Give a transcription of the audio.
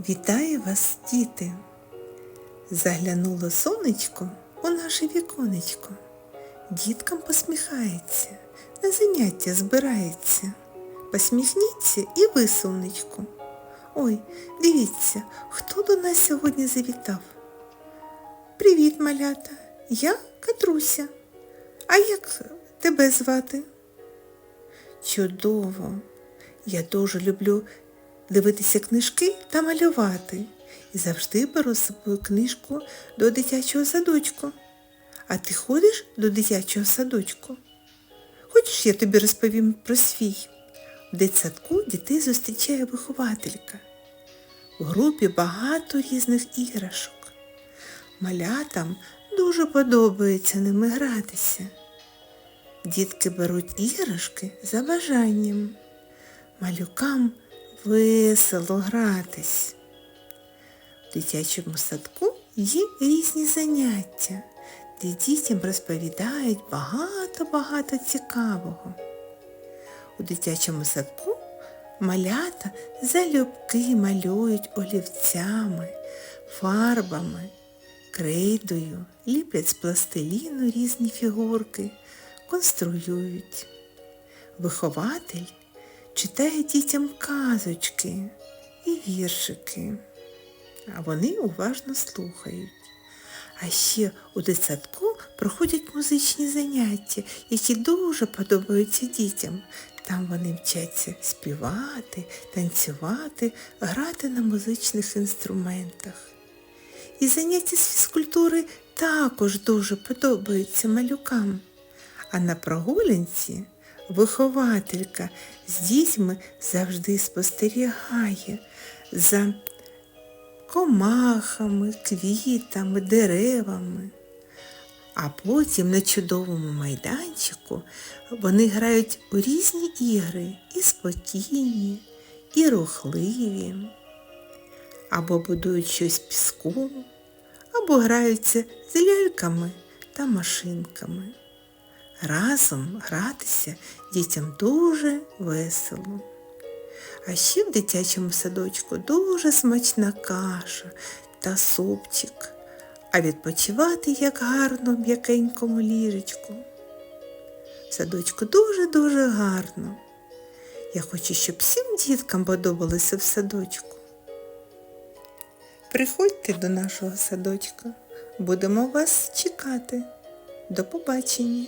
Вітаю вас, діти! Заглянуло сонечко у наше віконечко. Діткам посміхається, на заняття збирається. Посміхніться і ви, сонечку. Ой, дивіться, хто до нас сьогодні завітав. Привіт, малята, я Катруся. А як тебе звати? Чудово! Я дуже люблю дивитися книжки та малювати. І завжди беру собою книжку до дитячого садочку. А ти ходиш до дитячого садочку? Хочеш, я тобі розповім про свій? В дитсадку дітей зустрічає вихователька. В групі багато різних іграшок. Малятам дуже подобається ними гратися. Дітки беруть іграшки за бажанням. Малюкам весело гратись. В дитячому садку є різні заняття, де дітям розповідають багато-багато цікавого. У дитячому садку малята залюбки малюють олівцями, фарбами, крейдою, ліплять з пластиліну різні фігурки, конструюють. Вихователь читає дітям казочки і віршики, а вони уважно слухають. А ще у дитсадку проходять музичні заняття, які дуже подобаються дітям. Там вони вчаться співати, танцювати, грати на музичних інструментах. І заняття з фізкультури також дуже подобаються малюкам. А на прогулянці вихователька з дітьми завжди спостерігає за комахами, квітами, деревами. А потім на чудовому майданчику вони грають у різні ігри і спокійні, і рухливі, або будують щось піску, або граються з ляльками та машинками. Разом гратися дітям дуже весело. А ще в дитячому садочку дуже смачна каша та супчик, а відпочивати як гарно в м'якенькому ліжечку. Садочку дуже-дуже гарно. Я хочу, щоб всім діткам подобалося в садочку. Приходьте до нашого садочка, будемо вас чекати. До побачення!